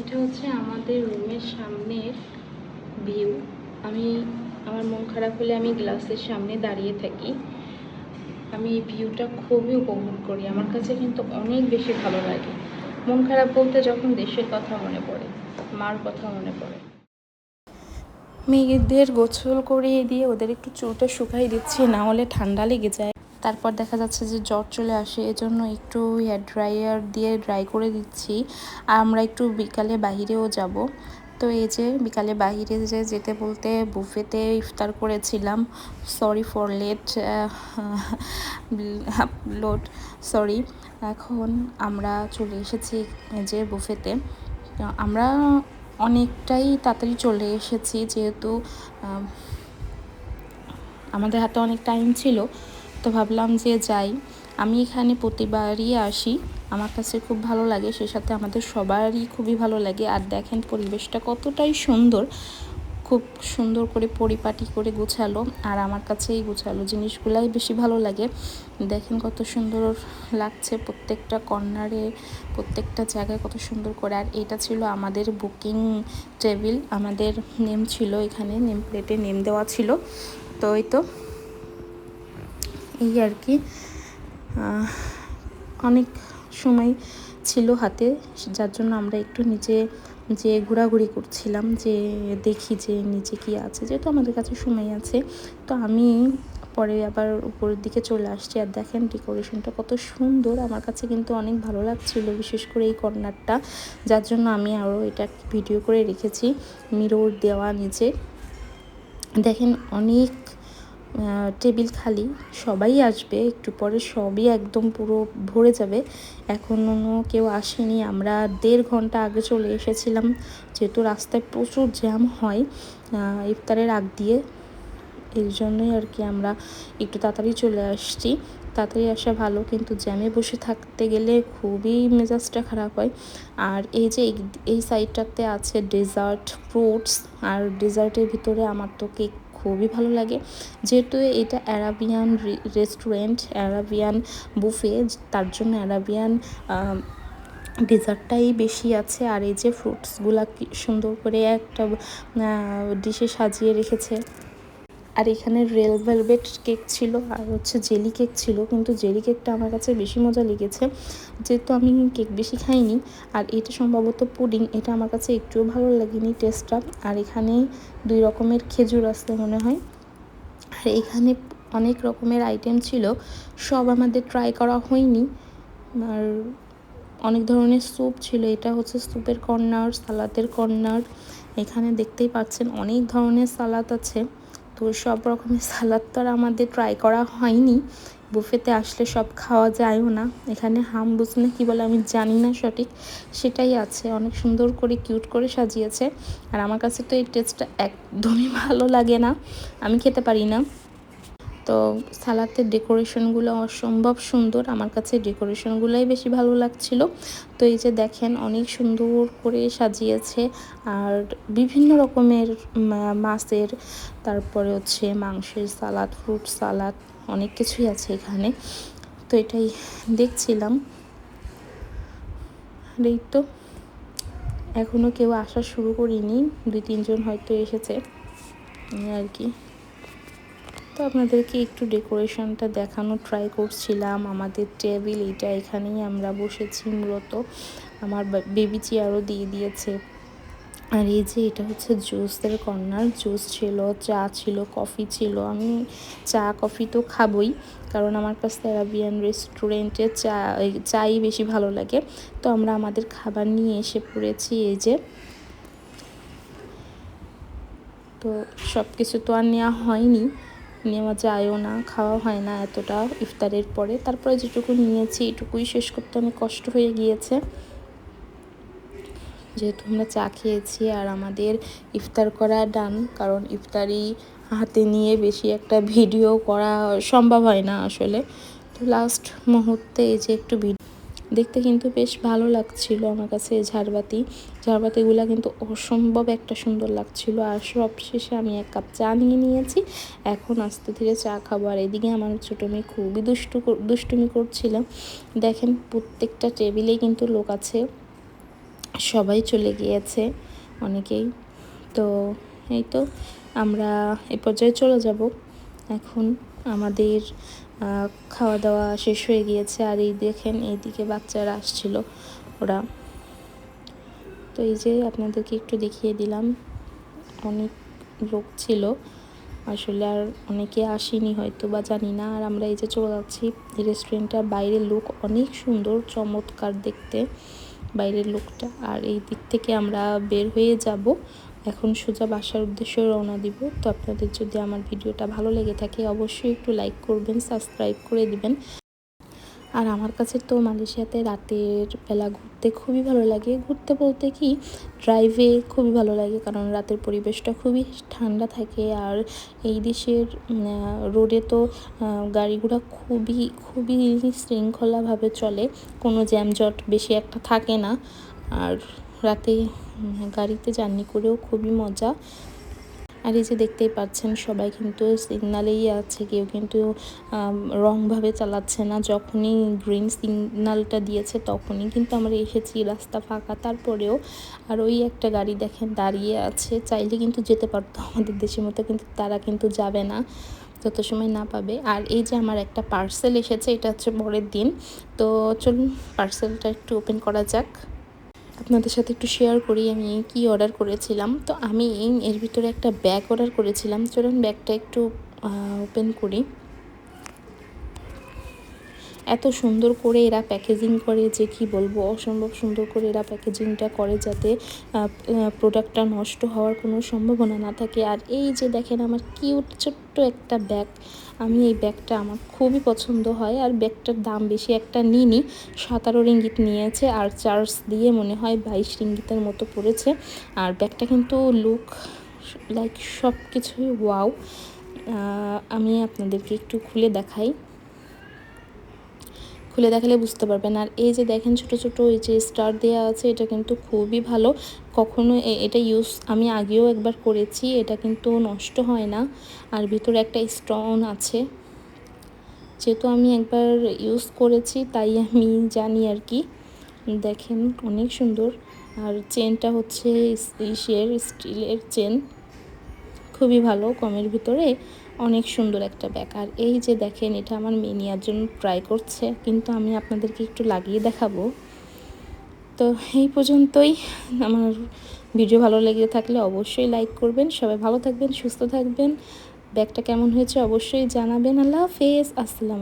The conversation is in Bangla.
এটা হচ্ছে আমাদের রুমের সামনের ভিউ আমি, আমার মন খারাপ হলে আমি গ্লাসের সামনে দাঁড়িয়ে থাকি। আমি এই ভিউটা খুবই উপভোগ করি। আমার কাছে কিন্তু অনেক বেশি ভালো লাগে। মন খারাপ বলতে যখন দেশের কথা মনে পড়ে, মার কথা মনে পড়ে। মেয়েদের গোসল করিয়ে দিয়ে ওদের একটু চুলটা শুকাই দিচ্ছি, না হলে ঠান্ডা লেগে যায়। তারপর দেখা যাচ্ছে যে জ্বর চলে আসে, এজন্য একটু হেয়ার ড্রায়ার দিয়ে ড্রাই করে দিচ্ছি। আর আমরা একটু বিকালে বাহিরেও যাব। তো এই যে বিকালে বাহিরে যে যেতে বলতে বুফেতে ইফতার করেছিলাম। Sorry for late load sorry এখন আমরা চলে এসেছি যে বুফেতে। আমরা অনেকটাই তাড়াতাড়ি চলে এসেছি যেহেতু আমাদের হাতে অনেক টাইম ছিল। তো ভাবলাম যে যাই। আমি এখানে প্রতিবারই আসি। আমার কাছে খুব ভালো লাগে, সে সাথে আমাদের সবারই খুবই ভালো লাগে। আর দেখেন পরিবেশটা কতটাই সুন্দর। খুব সুন্দর করে পরিপাটি করে গোছালো। আর আমার কাছে এই গোছালো জিনিসগুলাই বেশি ভালো লাগে। দেখেন কত সুন্দর লাগছে প্রত্যেকটা কর্নারে, প্রত্যেকটা জায়গায় কত সুন্দর করে। আর এটা ছিল আমাদের বুকিং টেবিল। আমাদের নেম ছিল এখানে, নেম প্লেটে নেম দেওয়া ছিল। তো এই তো এই আর কি। অনেক সময় ছিল হাতে, যার জন্য আমরা একটু নিচে যে ঘোরাঘুরি করছিলাম, যে দেখি যে নিচে কি আছে, যেহেতু আমাদের কাছে সময় আছে। তো আমি পরে আবার উপরের দিকে চলে আসছি। আর দেখেন ডেকোরেশনটা কত সুন্দর। আমার কাছে কিন্তু অনেক ভালো লাগছিল, বিশেষ করে এই কর্নারটা। যার জন্য আমি আরও এটা ভিডিও করে রেখেছি, মিরর দেওয়া নিচে। দেখেন অনেক টেবিল খালি, সবাই আসবে, একটু পরে সবই একদম পুরো ভরে যাবে। এখনও কেউ আসেনি, আমরা দেড় ঘণ্টা আগে চলে এসেছিলাম, যেহেতু রাস্তায় প্রচুর জ্যাম হয় ইফতারের আগ দিয়ে। এর জন্যই আর কি আমরা একটু তাড়াতাড়ি চলে আসছি। তাড়াতাড়ি আসা ভালো, কিন্তু জ্যামে বসে থাকতে গেলে খুবই মেজাজটা খারাপ হয়। আর এই যে এই- এই সাইডটাতে আছে ডেজার্ট ফ্রুটস আর ডেজার্টের ভিতরে আমার তো কেক খুবই ভালো লাগে। যেহেতু এটা অ্যারাবিয়ান রেস্টুরেন্ট, অ্যারাবিয়ান বুফে, তার জন্য অ্যারাবিয়ান ডেজার্টটাই বেশি আছে। আর এই যে ফ্রুটসগুলা সুন্দর করে একটা ডিশে সাজিয়ে রেখেছে। আর এখানে রেল ভেলভেট কেক ছিল আর হচ্ছে জেলি কেক ছিল, কিন্তু জেলি কেকটা আমার কাছে বেশি মজা লেগেছে। যেহেতু আমি কেক বেশি খাইনি, আর এটা সম্ভবত পুডিং, এটা আমার কাছে একটুও ভালো লাগেনি টেস্টটা। আর এখানে দুই রকমের খেজুর আছে মনে হয়। আর এখানে অনেক রকমের আইটেম ছিল, সব আমাদের ট্রাই করা হয়নি। আর অনেক ধরনের স্যুপ ছিল, এটা হচ্ছে স্যুপের কর্নার, সালাদের কর্নার। এখানে দেখতেই পাচ্ছেন অনেক ধরনের সালাদ আছে। তো সব রকমের সালাদ তো আর আমাদের ট্রাই করা হয়নি। বুফেতে আসলে সব খাওয়া যায়ও না। এখানে হাম বুঝলে কী বলে আমি জানি না সঠিক। সেটাই আছে। অনেক সুন্দর করে কিউট করে সাজিয়েছে। আর আমার কাছে তো এই টেস্টটা একদমই ভালো লাগে না। আমি খেতে পারি না। তো সালাতের ডেকোরেশনগুলো অসম্ভব সুন্দর। আমার কাছে ডেকোরেশনগুলোই বেশি ভালো লাগছিল। তো এই যে দেখেন অনেক সুন্দর করে সাজিয়েছে আর বিভিন্ন রকমের মাছের, তারপরে হচ্ছে মাংসের সালাদ, ফ্রুট সালাদ, অনেক কিছুই আছে এখানে। তো এটাই দেখছিলাম। এই তো এখনও কেউ আসা শুরু করিনি। দুই, তিনজন হয়তো এসেছে। আর কি। তো আপনাদেরকে একটু ডেকোরেশনটা দেখানো ট্রাই করছিলাম। আমাদের টেবিল এটা এখানেই আমরা বসেছি মূলত। আমার বেবি চেয়ারও দিয়ে দিয়েছে। আর এই যে এটা হচ্ছে জুসের কর্নার জুস ছিল, চা ছিল কফি ছিল। আমি চা কফি তো খাবই, কারণ আমার কাছে অ্যারাবিয়ান রেস্টুরেন্টে চা চাই বেশি ভালো লাগে। তো আমরা আমাদের খাবার নিয়ে এসে পড়েছি এই যে। তো সব কিছু তো আর নেওয়া হয়নি। নেওয়া যায়ও না, খাওয়া হয় না এতটা ইফতারের পরে। তারপরে যেটুকু নিয়েছি এটুকুই শেষ করতে অনেক কষ্ট হয়ে গিয়েছে। যেহেতু আমরা চা খেয়েছি আর আমাদের ইফতার করা ডান, কারণ ইফতারি হাতে নিয়ে বেশি একটা ভিডিও করা সম্ভব হয় না আসলে। তো লাস্ট মুহূর্তে এই যে একটু ভিডিও দেখতে কিন্তু বেশ ভালো লাগছিল আমার কাছে এই ঝাড়বাতি। ঝাড়বাতিগুলো কিন্তু অসম্ভব একটা সুন্দর লাগছিল আর সব শেষে আমি এক কাপ চা নিয়ে নিয়েছি। এখন আস্তে ধীরে চা খাব আর এদিকে আমার ছোটো মেয়ে খুবই দুষ্টু দুষ্টুমি করছিল। দেখেন প্রত্যেকটা টেবিলেই কিন্তু লোক আছে, সবাই চলে গিয়েছে অনেকেই। তো এই তো আমরা এ পর্যায়ে চলে যাব। এখন আমাদের খাওয়া দাওয়া শেষ হয়ে গিয়েছে আর এই দেখেন এইদিকে বাচ্চারা আসছিল ওরা। তো এই যে আপনাদেরকে একটু দেখিয়ে দিলাম, অনেক লোক ছিল। আসলে আর অনেকে আসেনি হয়তো বা, জানি না। আর আমরা এই যে চলে যাচ্ছি রেস্টুরেন্টটার বাইরের লোক অনেক সুন্দর, চমৎকার দেখতে বাইরের লোকটা। আর এই দিক থেকে আমরা বের হয়ে যাব। এখন সোজা বাসার উদ্দেশ্যে রওনা দিব। তো আপনাদের যদি আমার ভিডিওটা ভালো লেগে থাকে অবশ্যই একটু লাইক করবেন সাবস্ক্রাইব করে দিবেন। আর আমার কাছে তো মালয়েশিয়াতে রাতের বেলা ঘুরতে খুবই ভালো লাগে। ঘুরতে বলতে কি ড্রাইভে খুবই ভালো লাগে কারণ রাতের পরিবেশটা খুবই ঠান্ডা থাকে। আর এই দেশের রোডে তো আহ, গাড়ি ঘোড়া খুবই খুবই শৃঙ্খলাভাবে চলে। কোনো জ্যামজট বেশি একটা থাকে না। আর রাতে গাড়িতে জার্নি করেও খুবই মজা। আর এই যে দেখতেই পাচ্ছেন সবাই কিন্তু সিগনালেই আছে, কেউ কিন্তু রংভাবে চালাচ্ছে না। যখনই গ্রিন সিগনালটা দিয়েছে তখনই কিন্তু আমরা এসেছি রাস্তা ফাঁকা। তারপরেও আর ওই একটা গাড়ি দেখেন দাঁড়িয়ে আছে। চাইলে কিন্তু যেতে পারতো আমাদের দেশের মতো, কিন্তু তারা কিন্তু যাবে না, যত সময় না পাবে। আর এই যে আমার একটা পার্সেল এসেছে, এটা হচ্ছে পরের দিন। তো চলুন পার্সেলটা একটু ওপেন করা যাক। আপনাদের সাথে একটু শেয়ার করি, আমি কি অর্ডার করেছিলাম। তো আমি এর ভিতরে একটা ব্যাগ অর্ডার করেছিলাম। চলুন ব্যাগটা একটু ওপেন করি। এত সুন্দর করে এরা প্যাকেজিং করে যে কি বলব, অসম্ভব সুন্দর করে এরা প্যাকেজিংটা করে যাতে প্রোডাক্টটা নষ্ট হওয়ার কোনো সম্ভাবনা না থাকে। আর এই যে দেখেন আমার কিউট ছোট্ট একটা ব্যাগ আমি এই ব্যাগটা আমার খুবই পছন্দ হয় আর ব্যাগটার দাম বেশি একটা নিইনি। সতেরো রিঙ্গিত নিয়েছে আর চার্জ দিয়ে মনে হয় বাইশ রিঙ্গিতের মতো পড়েছে। আর ব্যাগটা কিন্তু লুক লাইক সব কিছুই ওয়াও আমি আপনাদেরকে একটু খুলে দেখাই। খুলে দেখালে বুঝতে পারবেন। আর এই যে দেখেন ছোট ছোট এই যে স্টার দেওয়া আছে, এটা কিন্তু খুবই ভালো। কখনো এটা ইউজ আমি আগেও একবার করেছি, এটা কিন্তু নষ্ট হয় না। আর ভিতরে একটা স্টোন আছে। যেহেতু আমি একবার ইউজ করেছি, তাই আমি জানি আর কি। দেখেন অনেক সুন্দর। আর চেনটা হচ্ছে ইসের স্টিলের চেন খুবই ভালো কমের ভিতরে। অনেক সুন্দর একটা ব্যাগ। আর এই যে দেখেন, এটা আমার মেয়ে নেওয়ার জন্য ট্রাই করছে, কিন্তু আমি আপনাদেরকে একটু লাগিয়ে দেখাবো। তো এই পর্যন্তই। আমার ভিডিও ভালো লেগে থাকলে অবশ্যই লাইক করবেন। সবাই ভালো থাকবেন, সুস্থ থাকবেন। ব্যাগটা কেমন হয়েছে অবশ্যই জানাবেন। আল্লাহ ফেস আসসালাম